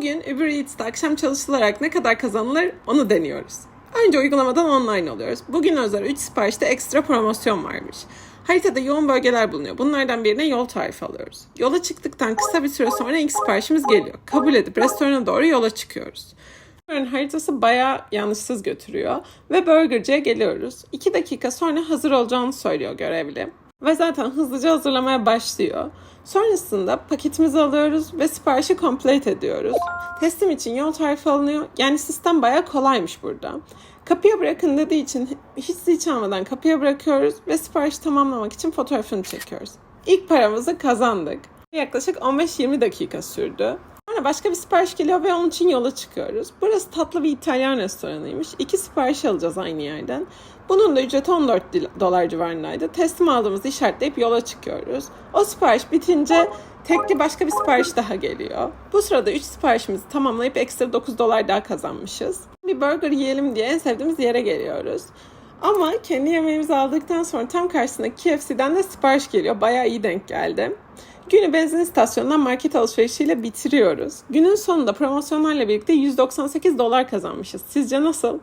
Bugün Uber Eats'te akşam çalışılarak ne kadar kazanılır onu deniyoruz. Önce uygulamadan online oluyoruz. Bugün özel 3 siparişte ekstra promosyon varmış. Haritada yoğun bölgeler bulunuyor. Bunlardan birine yol tarifi alıyoruz. Yola çıktıktan kısa bir süre sonra ilk siparişimiz geliyor. Kabul edip restorana doğru yola çıkıyoruz. Restoranın haritası bayağı yanlışsız götürüyor. Ve burgerciye geliyoruz. 2 dakika sonra hazır olacağını söylüyor görevli. Ve zaten hızlıca hazırlamaya başlıyor. Sonrasında paketimizi alıyoruz ve siparişi complete ediyoruz. Teslim için yol tarifi alınıyor. Yani sistem bayağı kolaymış burada. Kapıya bırakın dediği için hiç zil çalmadan kapıya bırakıyoruz ve siparişi tamamlamak için fotoğrafını çekiyoruz. İlk paramızı kazandık. Yaklaşık 15-20 dakika sürdü. Sonra başka bir sipariş geliyor ve onun için yola çıkıyoruz. Burası tatlı bir İtalyan restoranıymış. İki sipariş alacağız aynı yerden. Bunun da ücreti 14 dil- dolar civarındaydı. Teslim aldığımızı işaretleyip yola çıkıyoruz. O sipariş bitince tekli başka bir sipariş daha geliyor. Bu sırada 3 siparişimizi tamamlayıp ekstra 9 dolar daha kazanmışız. Bir burger yiyelim diye en sevdiğimiz yere geliyoruz. Ama kendi yemeğimizi aldıktan sonra tam karşısındaki KFC'den de sipariş geliyor. Bayağı iyi denk geldi. Günü benzin istasyonundan market alışverişiyle bitiriyoruz. Günün sonunda promosyonlarla birlikte 198 dolar kazanmışız. Sizce nasıl?